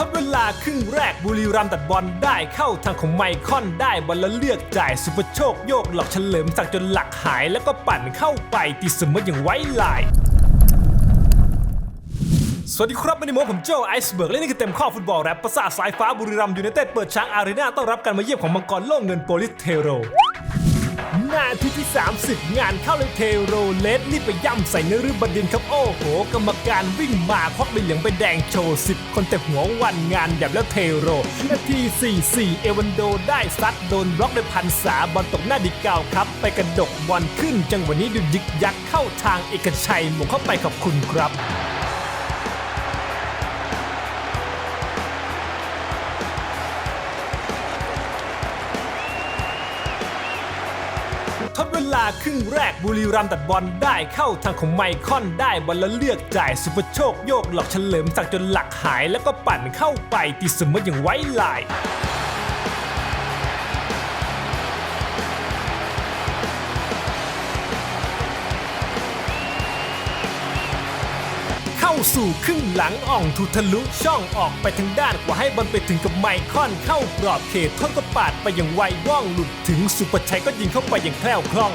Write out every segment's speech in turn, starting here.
ทดเวลาครึ่งแรกบุรีรัมย์ตัดบอลได้เข้าทางของไมคอนได้บอลแล้วเลือกจ่ายสุภโชคโยกหลอกเฉลิมศักจนหลักหาย แล้วก็ปั่นเข้าไปตีเสมออย่างไว้ลาย สวัสดีครับวันนี้ผมโจไอซ์เบิร์กและนี่คือเต็มข้อฟุตบอลแรปประสาทสายฟ้าบุรีรัมย์ยูไนเต็ดเปิดช้างอารีนาต้อนรับการมาเยี่ยมของมังกรโล่งเงินโปลิสเทโราทีที่ 30 งานเข้าเลยเทโรเลสนี่ไปย่ำใส่เนื้อรืบดินครับโอ้โห กรรมการวิ่งมาควักใบเหลืองไปแดงโชว์สิบคนเต็มหัววันงานแบบแล้วเทโร นาที 44 เอวันโดได้ซัดโดนบล็อกด้วยพันษาบอลตกหน้าดิกาวครับ ไปกระดกบอลขึ้น จังหวะนี้ดูยึกยักเข้าทางเอกชัยหมงเข้าไปขอบคุณครับ ลาครึ่งแรกบุรีรัมย์ตัดบอลได้เข้าทางของไมคอนได้บอลแล้วเลือกจ่ายสุภโชคโยกหลอกเฉลิมสักจนหลักหายแล้วก็ปั่นเข้าไปตีเสมออย่างไว้ลาย สู่ครึ่งหลังอ่องทุทะลุช่องออกไปทางด้านกว่าให้บอลไปถึงกับไมคอนเข้ากรอบเขตทนก็ปาดไปอย่างไวว่องหลุดถึงสุปชัยก็ยิงเข้าไปอย่างแคล่วคล่อง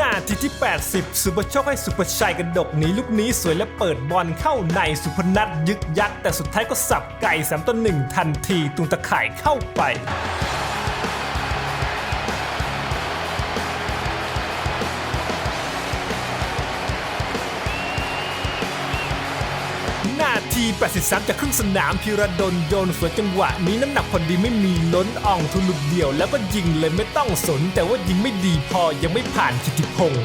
นาทีที่ 80 สุภโชคให้สุภชัยกระดกหนีลูกนี้สวยและเปิดบอลเข้าในสุพนัทยึกยักแต่สุดท้ายก็สับไก่สามต่อหนึ่งทันทีตุงตะข่ายเข้าไป 5 ที 83 จากครึ่งสนามพิรดลโยนสวยจังหวะ นี้น้ำหนักพอดีไม่มีล้นอ่องทุลุดเดี่ยว แล้วก็ยิงเลยไม่ต้องสน แต่ว่ายิงไม่ดีพอยังไม่ผ่านกิติพงศ์